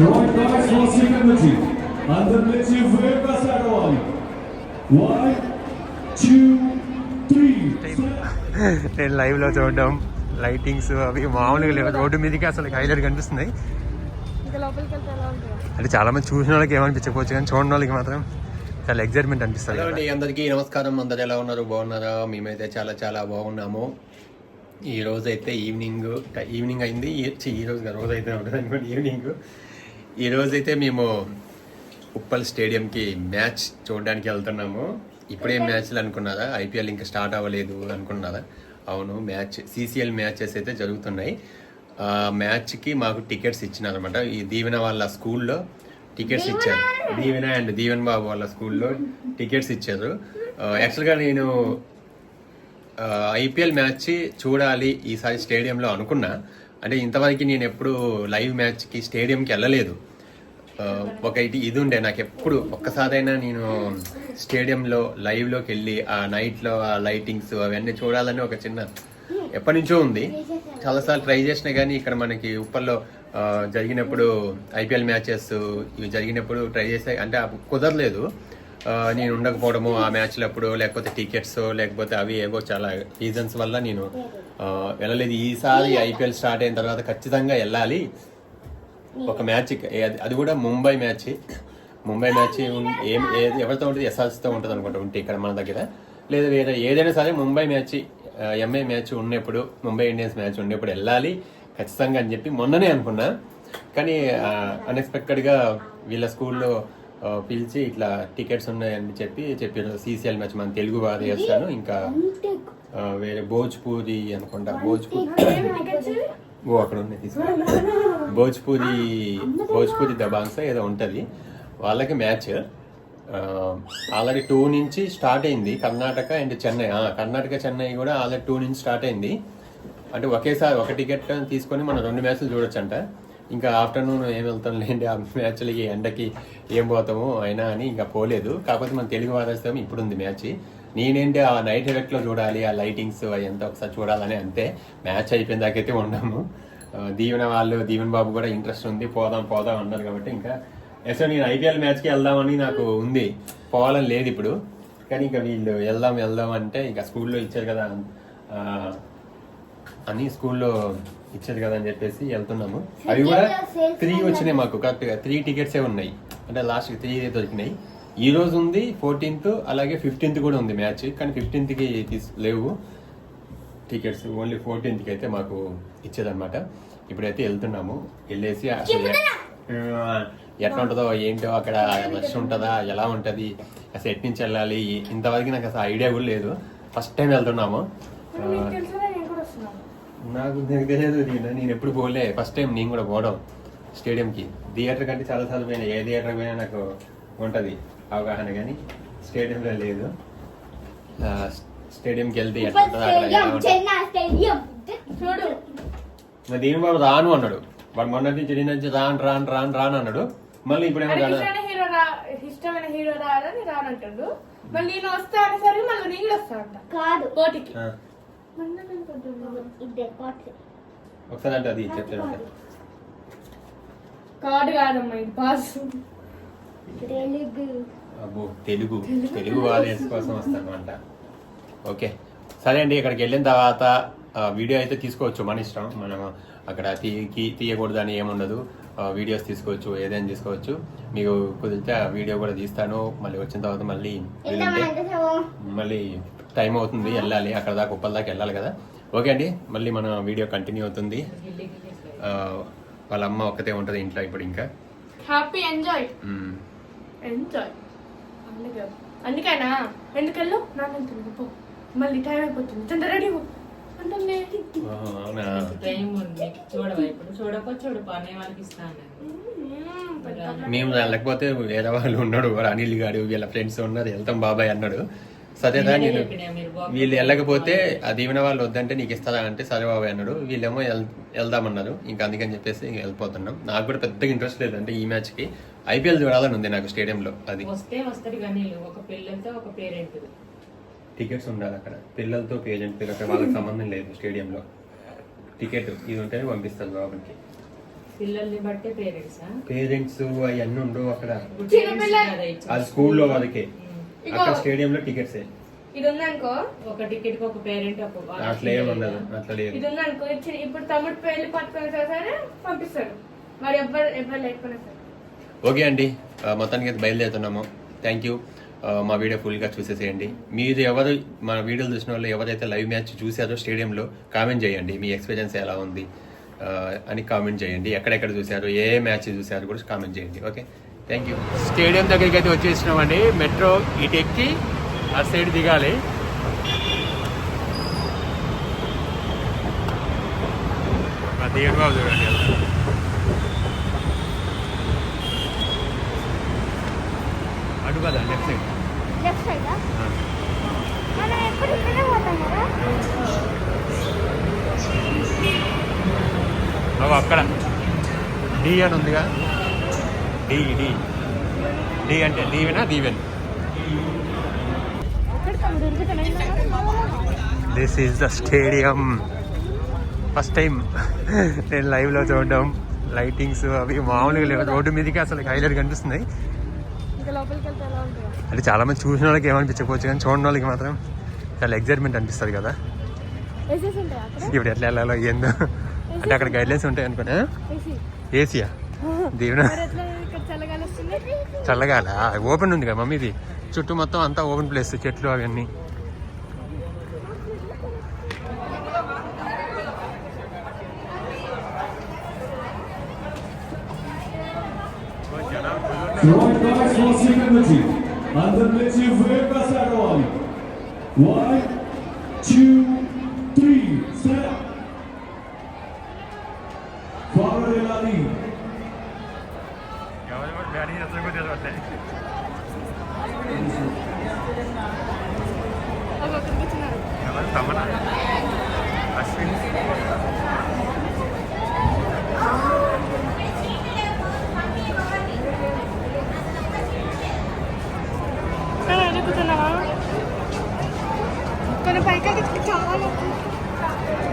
And the of Vega Sarawali. One, two, three. నేను లైవ్లో చూడడం లైటింగ్స్ అవి మామూలుగా లేవు. రోడ్డు మీదకి అసలు హైలైట్ కనిపిస్తున్నాయి. అంటే చాలా మంది చూసిన వాళ్ళకి ఏమనిపించకపోవచ్చు కానీ చూడని వాళ్ళకి మాత్రం చాలా ఎగ్జైట్మెంట్ అనిపిస్తుంది హలో అండి అందరికీ నమస్కారం. అందరు ఎలా ఉన్నారు? బాగున్నారా? మేమైతే చాలా చాలా బాగున్నాము. ఈ రోజు అయితే ఈవినింగ్ ఈవినింగ్ అయింది. ఈ- రోజు రోజు అయితే ఉంటుంది అనుకోండి ఈవినింగ్ ఈ రోజు అయితే మేము ఉప్పల్ స్టేడియంకి మ్యాచ్ చూడడానికి వెళ్తున్నాము. ఇప్పుడే మ్యాచ్లు అనుకున్నారా? ఐపీఎల్ ఇంకా స్టార్ట్ అవ్వలేదు అనుకున్నారా? అవును మ్యాచ్ సీసీఎల్ మ్యాచెస్ అయితే జరుగుతున్నాయి. మ్యాచ్కి మాకు టికెట్స్ ఇచ్చినారనమాట ఈ దీవెన వాళ్ళ స్కూల్లో టికెట్స్ ఇచ్చారు. దీవెన అండ్ దీవెన్ బాబు వాళ్ళ స్కూల్లో టికెట్స్ ఇచ్చారు. యాక్చువల్గా నేను ఐపీఎల్ మ్యాచ్ చూడాలి ఈసారి స్టేడియంలో అనుకున్నా. అంటే ఇంతవరకు నేను ఎప్పుడు లైవ్ మ్యాచ్కి స్టేడియంకి వెళ్ళలేదు. ఒక ఇది ఇది ఉండే. నాకు ఎప్పుడు ఒక్కసారైనా నేను స్టేడియంలో లైవ్లోకి వెళ్ళి ఆ నైట్లో ఆ లైటింగ్స్ అవన్నీ చూడాలని ఒక చిన్న ఎప్పటి నుంచో ఉంది. చాలాసార్లు ట్రై చేసినా కానీ ఇక్కడ మనకి ఉప్పల్లో జరిగినప్పుడు ఐపీఎల్ మ్యాచెస్ ఇవి జరిగినప్పుడు ట్రై చేస్తే అంటే కుదరలేదు. నేను ఉండకపోవడము ఆ మ్యాచ్లు అప్పుడు లేకపోతే టికెట్స్ లేకపోతే అవి ఏవో చాలా రీజన్స్ వల్ల నేను వెళ్ళలేదు. ఈసారి ఐపీఎల్ స్టార్ట్ అయిన తర్వాత ఖచ్చితంగా వెళ్ళాలి. ఒక మ్యాచ్ అది కూడా ముంబై మ్యాచ్. ముంబై మ్యాచ్ ఏం ఏది ఎవరితో ఉంటుంది? ఎస్ఆర్సీతో ఉంటుంది అనుకుంటా ఉంటే ఇక్కడ మన దగ్గర. లేదా వేరే ఏదైనా సరే ముంబై మ్యాచ్ ఎంఐ మ్యాచ్ ఉన్నప్పుడు ముంబై ఇండియన్స్ మ్యాచ్ ఉన్నప్పుడు వెళ్ళాలి. ఖచ్చితంగా అని చెప్పి మొన్ననే అనుకున్నా. కానీ అన్ఎక్స్పెక్టెడ్గా వీళ్ళ స్కూల్లో పిలిచి ఇట్లా టికెట్స్ ఉన్నాయని చెప్పి చెప్పారు సీసీఎల్ మ్యాచ్ మన తెలుగు వారు చేస్తాను. ఇంకా వేరే భోజ్పూరి అనుకుంటా. భోజ్పూరి. ఓ అక్కడ ఉన్నాయి తీసుకో. భోజ్పూరి భోజ్పూరి దబాంగ్స్ ఏదో ఉంటుంది. వాళ్ళకి మ్యాచ్. ఆల్రెడీ టూ నుంచి స్టార్ట్ అయింది. కర్ణాటక అండ్ చెన్నై. కర్ణాటక చెన్నై కూడా ఆల్రెడీ టూ నుంచి స్టార్ట్ అయింది. అంటే ఒకేసారి ఒక టికెట్ తీసుకొని మనం రెండు మ్యాచ్లు చూడొచ్చంట. ఇంకా ఆఫ్టర్నూన్ ఏం వెళ్తాం లేండి? ఆ మ్యాచ్లకి ఎండకి ఏం పోతాము? అయినా అని ఇంకా పోలేదు. కాకపోతే మన తెలుగు వాదేస్తాం ఇప్పుడు ఉంది మ్యాచ్. నేనేంటి ఆ నైట్ ఎఫెక్ట్లో చూడాలి ఆ లైటింగ్స్ అవంతా ఒకసారి చూడాలని అంతే. మ్యాచ్ అయిపోయిన దాకైతే ఉన్నాము దీవెన వాళ్ళు దీవెన్ బాబు కూడా ఇంట్రెస్ట్ ఉంది. పోదాం పోదాం అన్నారు కాబట్టి ఇంకా ఎస్ నేను ఐపీఎల్ మ్యాచ్కి వెళ్దామని నాకు ఉంది. పోవాలని లేదు ఇప్పుడు. కానీ ఇంకా వీళ్ళు వెళ్దాం వెళ్దాం అంటే ఇంకా స్కూల్లో ఇచ్చారు కదా అని స్కూల్లో ఇచ్చారు కదా అని చెప్పేసి వెళ్తున్నాము. అవి కూడా త్రీ వచ్చినాయి మాకు కరెక్ట్గా త్రీ టికెట్సే ఉన్నాయి. అంటే లాస్ట్ త్రీ దొరికినాయి. ఈ రోజు ఉంది ఫోర్టీన్త్ అలాగే ఫిఫ్టీన్త్ కూడా ఉంది మ్యాచ్ కానీ ఫిఫ్టీన్త్కి తీసు లేవు. టికెట్స్ ఓన్లీ ఫోర్టీన్త్కి అయితే మాకు ఇచ్చేదన్నమాట. ఇప్పుడైతే వెళ్తున్నాము. వెళ్ళేసి అసలు ఆ, ఎట్లా ఉంటుందో ఏంటో అక్కడ రష్ ఉంటుందా ఎలా ఉంటుంది అసలు ఎటు నుంచి వెళ్ళాలి ఇంతవరకు నాకు అసలు ఐడియా కూడా లేదు. ఫస్ట్ టైం వెళ్తున్నాము ఆ, తెలుసురా నేను కూడా వస్తున్నాను నాకు నాకు తెలియదు నేను నేను ఎప్పుడు పోలే. ఫస్ట్ టైం నేను కూడా పోవడం స్టేడియంకి. థియేటర్ కంటే చాలా సార్లు పోయినా. ఏ థియేటర్ పోయినా నాకు ఉంటుంది అవగాహన కానీ స్టేడియంలో లేదు. స్టేడియంకి వెళ్తే దీని బాబు రాను అన్నాడు. వాడు మొన్నటి నుంచి నిన్న నుంచి రాను రాను రాను రాను అన్నాడు. మళ్ళీ ఇప్పుడేమో అరే రాను. ఇష్టమైన హీరో రా ఇష్టమైన హీరో రాదని రానంటాడు. మళ్ళీ నేను వస్తా అనేసరికి మళ్ళీ నేను కూడా వస్తా అంట. కాదు. పోటీకి. ఒకసారి అంటే అది చెప్తాను కార్డు కాదమ్మా ఇది పాస్ తెలుగు. అబ్బో తెలుగు. తెలుగు. ఆడియన్స్ కోసం వస్తానమాట ఓకే. సరే అండి ఇక్కడికి వెళ్ళిన తర్వాత వీడియో అయితే తీసుకోవచ్చు. మన ఇష్టం. మనం అక్కడ తీకి తీయకూడదు అని ఏముండదు. వీడియోస్ తీసుకోవచ్చు ఏదైనా తీసుకోవచ్చు. మీకు కుదిరితే ఆ వీడియో కూడా తీస్తాను. మళ్ళీ వచ్చిన తర్వాత మళ్ళీ మళ్ళీ టైం అవుతుంది వెళ్ళాలి. అక్కడ దాకా ఉప్పల్ దాకా వెళ్ళాలి కదా. ఓకే అండి మళ్ళీ మన వీడియో కంటిన్యూ అవుతుంది. ఆ, వాళ్ళ అమ్మ ఒక్కతే ఉంటుంది ఇంట్లో ఇప్పుడు ఇంకా. హ్యాపీ ఎంజాయ్ మ్మ్. ఎంజాయ్ అందుకే అందుకేనా? ఎందుకెళ్ళు నాన్న తిరుగు పో. మళ్ళీ టైం అయిపోతుంది తొందర రెడీ మేము లేకపోతే వేరే వాళ్ళు ఉన్నాడు అనిల్ గాడు వీళ్ళ ఫ్రెండ్స్ ఉన్నారు. వెళ్తాం బాబాయ్ అన్నాడు. సరేదా నేనే బాబు. వీళ్ళు వెళ్ళకపోతే ఆ దీవెన వాళ్ళు వద్దంటే నీకు ఇస్తారా అంటే సరే బాబాయ్ అన్నాడు. వీళ్ళేమో వెళ్- వెళ్దామన్నారు. ఇంకా అందుకని చెప్పేసి ఇంక వెళ్ళిపోతున్నాం. నాకు కూడా పెద్దగా ఇంట్రెస్ట్ లేదు అంటే ఈ మ్యాచ్కి. ఐపీఎల్ చూడాలని ఉంది నాకు స్టేడియంలో అది. టికెట్స్ ఉండాలి అక్కడ. పిల్లలతో పేరెంట్ అక్కడ వాళ్ళకి సంబంధం లేదు స్టేడియంలో. టికెట్ ఇది ఉంటేనే పంపిస్తారు లోపలికి పిల్లల్ని బట్టే పేరెంట్స్ పేరెంట్స్ అవన్నీ ఉండవు అక్కడ. అది స్కూల్లో వాళ్ళకి. అక్కడ స్టేడియం లో టికెట్స్ ఇది ఉందనుకో ఒక టికెట్కి ఒక పేరెంట్ ఒక అట్లా ఏమి ఉండదు అట్లా లేదు. ఇది ఉందనుకో ఇచ్చి- ఇప్పుడు తమ్ముడు పెళ్ళి పట్టుకొని సరే పంపిస్తాడు. మరి ఎవ్వరు ఎవ్వరు లేకపోయినా సరే. ఓకే అండి. మొత్తానికి అయితే బయలుదేరుతున్నాము. థ్యాంక్ యూ మా వీడియో ఫుల్గా చూసేసేయండి. మీరు ఎవరు మన వీడియోలు చూసిన వాళ్ళు ఎవరైతే లైవ్ మ్యాచ్ చూసారో స్టేడియంలో కామెంట్ చేయండి. మీ ఎక్స్పీరియన్స్ ఎలా ఉంది? అని కామెంట్ చేయండి. ఎక్కడెక్కడ చూసారు ఏ మ్యాచ్ చూసారు కూడా కామెంట్ చేయండి. ఓకే? థ్యాంక్ యూ స్టేడియం దగ్గరికి అయితే వచ్చేసినామండి. మెట్రో ఇటు ఎక్కి ఆ సైడ్ దిగాలి. దిగను బాబు చూడండి. అటు కదా లెఫ్ట్ సైడ్ లెఫ్ట్ సైడ్ మనం ఎప్పుడు ఇక్కడే పోతాం కదా? బాబు అక్కడ. డి అని ఉందిగా. D D. డి అంటే దీవెనా Deeven this is the stadium first time నేను లైవ్లో చూడడం. లైటింగ్స్ అవి మామూలుగా లేవు. రోడ్డు మీదకి అసలు హైలైట్ కనిపిస్తున్నాయి. అంటే చాలా మంది చూసిన వాళ్ళకి ఏమనిపించకపోవచ్చు కానీ చూడని వాళ్ళకి మాత్రం చాలా ఎగ్జైట్మెంట్ అనిపిస్తుంది కదా. ఇప్పుడు ఎట్లా వెళ్ళాలో ఏందో. అంటే అక్కడ గైడ్లైన్స్ ఉంటాయి అనుకున్నా ఏసీయా దీవెన? చల్లగాల ఓపెన్ ఉంది కదా మమ్మీది చుట్టూ మొత్తం అంతా ఓపెన్ ప్లేస్ చెట్లు అవన్నీ. Right guys, once again the Ashwin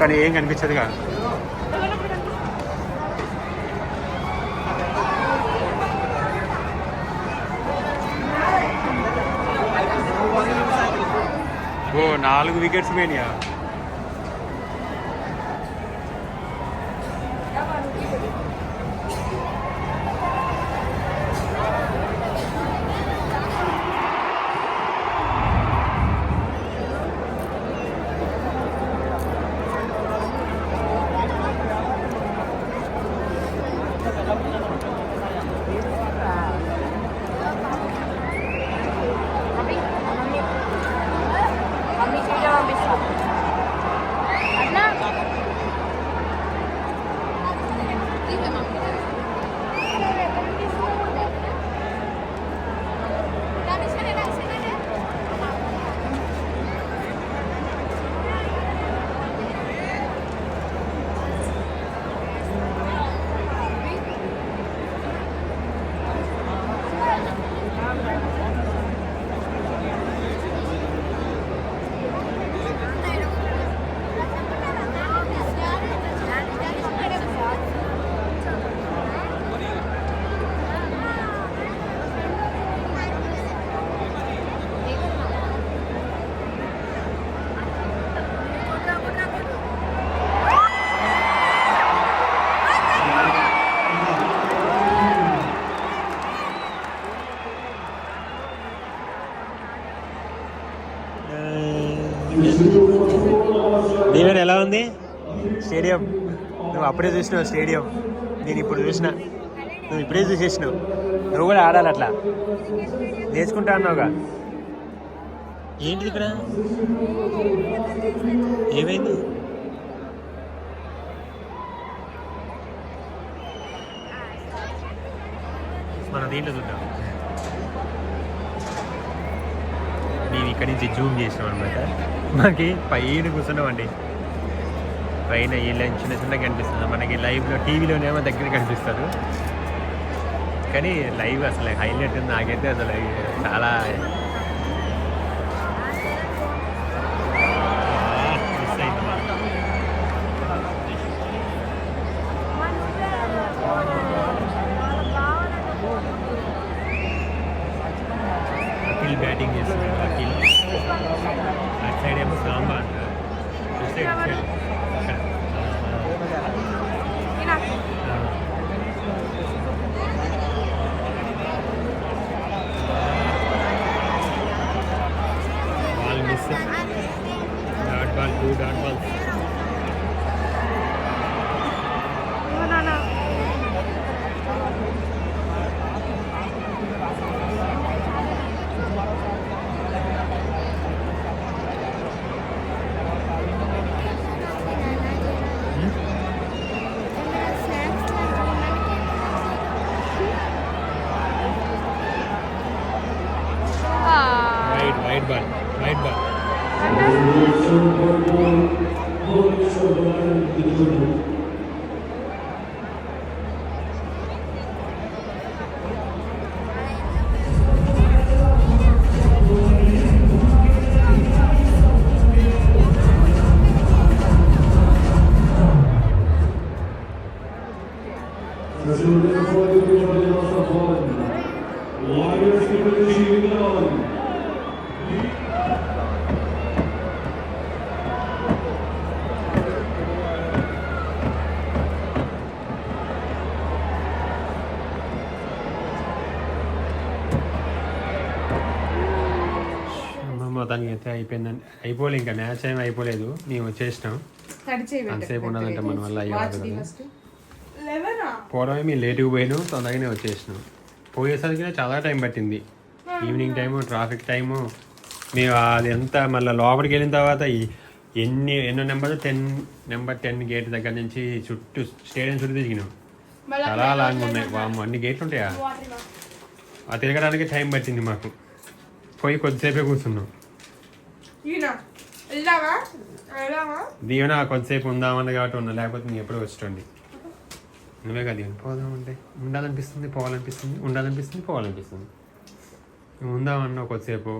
కానీ ఏం కనిపించదుగా? നാല് വിക്കറ്റ്സ് മേനിയാണ് దీవెన ఎలా ఉంది? స్టేడియం. నువ్వు అప్పుడే చూసినావు స్టేడియం. నేను ఇప్పుడు చూసిన. నువ్వు ఇప్పుడే చూసేసినావు. నువ్వు కూడా ఆడాలి అట్లా. నేర్చుకుంటా అన్నావుగా. ఏంటిది ఇక్కడ? ఏమైంది? మనం దీంట్లో చూద్దాం. మేము ఇక్కడి నుంచి జూమ్ చేసినాం అనమాట మనకి పైన కూర్చున్నాం అండి. పైన ఇలా చిన్న చిన్న కనిపిస్తుంది. మనకి లైవ్లో టీవీలోనేమో దగ్గర కనిపిస్తారు. కానీ లైవ్ అసలు హైలైట్ ఉంది. నాకైతే అసలు చాలా బ్యాటింగ్ చేస్తుంది. సైడ్ మొత్తానికి అయితే అయిపోయిందండి. అయిపోలే ఇంకా మ్యాచ్ ఏమి అయిపోలేదు. మేము వచ్చేసినాం. అంతసేపు ఉన్నదంటే మన వల్ల? పోవడమే మేము లేటుగా పోయినాం తొందరగానే వచ్చేసినాం. పోయేసరికి చాలా టైం పట్టింది. ఈవినింగ్ టైము ట్రాఫిక్ టైము మేము అది ఎంత మళ్ళీ లోపలికి వెళ్ళిన తర్వాత ఎన్ని ఎన్నో number ten number ten gate దగ్గర నుంచి చుట్టూ స్టేడియం చుట్టూ తిరిగినాం. చాలా లాంగ్ ఉన్నాయి. వాము అన్ని గేట్లు ఉంటాయా. ఆ తిరగడానికి టైం పట్టింది మాకు. పోయి కొద్దిసేపే కూర్చున్నాం. దీవెన కొద్దిసేపు ఉందామన్న కాబట్టి ఉన్నా లేకపోతే నేను ఎప్పుడో వచ్చేటండి. నువ్వే కదా దీవెన. పోదామంటే ఉండాలనిపిస్తుంది పోవాలనిపిస్తుంది ఉండాలనిపిస్తుంది పోవాలనిపిస్తుంది. నువ్వు ఉందామన్నావు కొద్దిసేపు.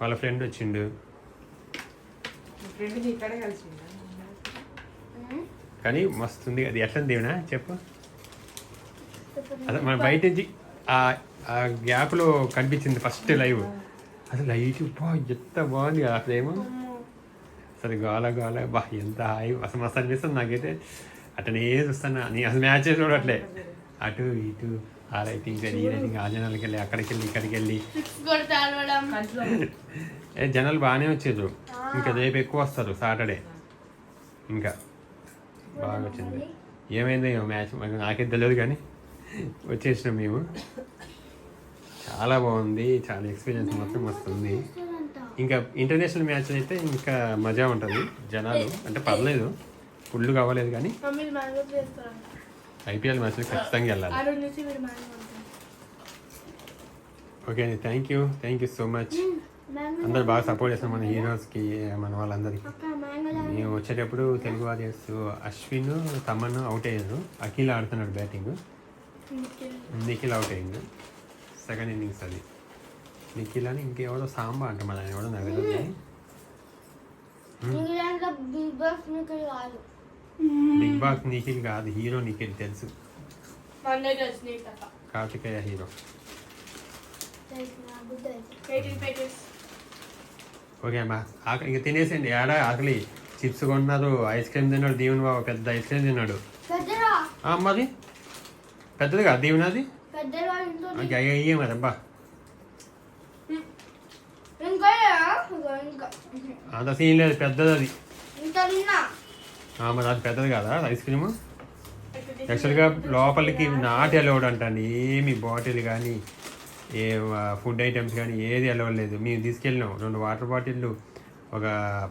వాళ్ళ ఫ్రెండ్ వచ్చిండు. కానీ మస్తుంది అది ఎట్లా దీవెన? చెప్పు. అసలు మన బయట నుంచి ఆ గ్యాప్లో కనిపించింది ఫస్ట్ లైవ్. అసలు లైట్ బా ఎంత బాగుంది కదా అసలేమో అసలు గోల గోల బా ఎంత హాయి అసలు మస్తు అనిపిస్తుంది నాకైతే. అతనే చూస్తాను నేను అసలు మ్యాచ్ చూడట్లే అటు ఇటు ఆ రైటింగ్ ఈ రైటింగ్ ఆ జనాలకి వెళ్ళి అక్కడికి వెళ్ళి ఇక్కడికి వెళ్ళి ఏ జనాలు బాగానే వచ్చారు. ఇంకా రేపు ఎక్కువ వస్తారు సాటర్డే. ఇంకా బాగా వచ్చింది. ఏమైందో ఏమో మ్యాచ్ నాకేం తెలియదు కానీ వచ్చేసినాం మేము. చాలా బాగుంది. చాలా ఎక్స్పీరియన్స్ మొత్తం వస్తుంది. ఇంకా ఇంటర్నేషనల్ మ్యాచ్ అయితే ఇంకా మజా ఉంటుంది. జనాలు అంటే పర్లేదు. ఫుల్ కావలేదు కానీ ఐపీఎల్ మ్యాచ్లు ఖచ్చితంగా వెళ్ళాలి. ఓకే అండి. Thank you thank you so much అందరు బాగా సపోర్ట్ చేస్తాం మన హీరోస్కి మన వాళ్ళందరికీ. మేము వచ్చేటప్పుడు తెలుగు వారియర్స్ అశ్విన్ తమన్ అవుట్ అయ్యారు. అఖిల్ ఆడుతున్నాడు బ్యాటింగ్ నిఖిల్. అవుట్ అయ్యిండు. సెకండ్ ఇన్నింగ్స్ అది. నిఖిల్ అని ఇంకెవడో సాంబా అంట మన ఎవడో నాకు తెలియదు బిగ్ బాస్ నిఖిల్ కాదు. హీరో నిఖిల్ తెలుసు. కార్తికేయ హీరో. ఓకే అమ్మా ఆకలి ఇంక తినేసండి ఆడ ఆకలి? చిప్స్ కొన్నారు ఐస్ క్రీమ్ తిన్నాడు దీవెన బాబు పెద్ద ఐస్ క్రీమ్ తిన్నాడు. అమ్మది పెద్దది కాదు దీవెన అది ఇంకా ఇంకా ఇంకా? అంత సీన్ లేదు పెద్దది అది. మరి అది పెద్దది కదా ఐస్ క్రీమ్? యాక్చువల్గా లోపలికి నాట్ అలౌడ్ అంటండి ఏమి బాటిల్ కానీ ఏ ఫుడ్ ఐటమ్స్ కానీ ఏది అలౌడ్ లేదు. మేము తీసుకెళ్ళినాం రెండు వాటర్ బాటిళ్ళు ఒక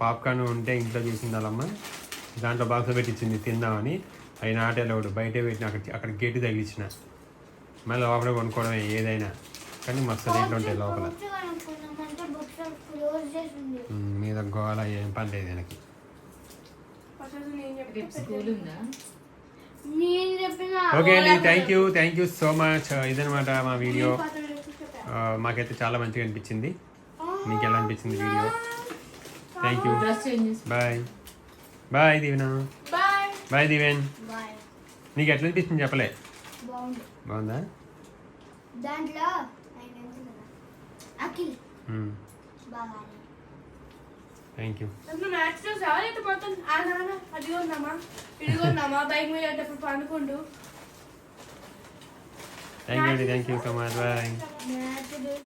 పాప్కార్న్ ఉంటే ఇంట్లో చేసింది వాళ్ళమ్మ దాంట్లో బాక్స్ పెట్టించింది తిందామని. అవి నాట్ అలౌడ్ బయటే పెట్టిన అక్కడ అక్కడ గేటు తగిలించిన మళ్ళీ లోపల కొనుక్కోవడమే ఏదైనా. కానీ మస్తు రేట్లు ఉంటాయి లోపల. మీద గోల ఏం పని లేదు వెనక్కి ఓకే అండి thank you thank you so much ఇదనమాట మా వీడియో మాకైతే చాలా మంచిగా అనిపించింది. మీకు ఎలా అనిపించింది video thank you bye bye Deevena bye Deeven నీకు ఎట్లా అనిపించింది చెప్పలే? బాగుంది. దాంట్లో అఖిల్. ఉమ్. బాగా థ్యాంక్ యూ మ్యాచ్ చూసావా లేకపోతే మొత్తం ఆ నాన్న అది ఉన్నామా ఇదిగో ఉన్నామా బైక్ మీద వెళ్ళేటప్పుడు పండుకుంటూ థ్యాంక్ యూ అండి థ్యాంక్ యూ కమాల్ బాయ్